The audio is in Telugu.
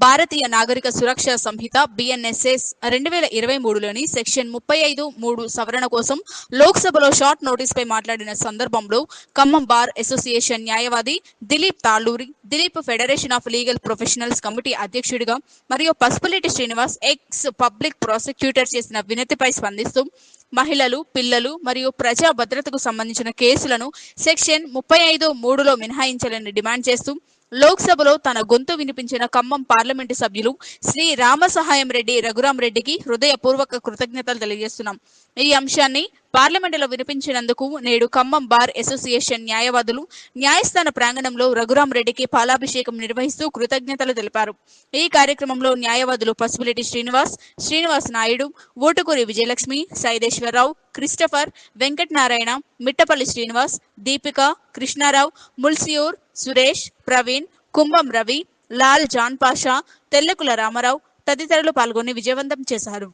భారతీయ నాగరిక సురక్ష సంహిత బిఎన్ఎస్ఎస్ రెండు వేల ఇరవై మూడులోని సెక్షన్ ముప్పై ఐదు మూడు సవరణ కోసం లోక్సభలో షార్ట్ నోటీస్ పై మాట్లాడిన సందర్భంలో ఖమ్మం బార్ అసోసియేషన్ న్యాయవాది Dilip Talluri Dilip federation of legal professionals committee అధ్యక్షుడిగా మరియు Pasupuleti Srinivas ex public prosecutor చేసిన వినతిపై స్పందిస్తూ మహిళలు పిల్లలు మరియు ప్రజా భద్రతకు సంబంధించిన కేసులను సెక్షన్ ముప్పై ఐదు మూడులో మినహాయించాలని డిమాండ్ చేస్తూ లోక్సభలో తన గొంతు వినిపించిన ఖమ్మం పార్లమెంటు సభ్యులు శ్రీ రామసహాయం రెడ్డి రఘురాం రెడ్డికి హృదయపూర్వక కృతజ్ఞతలు తెలియజేస్తున్నాం. ఈ అంశాన్ని పార్లమెంటులో వినిపించినందుకు నేడు ఖమ్మం బార్ అసోసియేషన్ న్యాయవాదులు న్యాయస్థాన ప్రాంగణంలో రఘురాం రెడ్డికి పాలాభిషేకం నిర్వహిస్తూ కృతజ్ఞతలు తెలిపారు. ఈ కార్యక్రమంలో న్యాయవాదులు పసుపులేటి శ్రీనివాస్ శ్రీనివాస్ నాయుడు ఓటుకూరి విజయలక్ష్మి సైదేశ్వరరావు క్రిస్టఫర్ వెంకటనారాయణ మిట్టపల్లి శ్రీనివాస్ దీపిక కృష్ణారావు ముల్సియూర్ సురేష్ ప్రవీణ్ కుంభం రవి లాల్ జాన్ పాషా తెల్లకుల రామారావు తదితరులు పాల్గొని విజయవంతం చేశారు.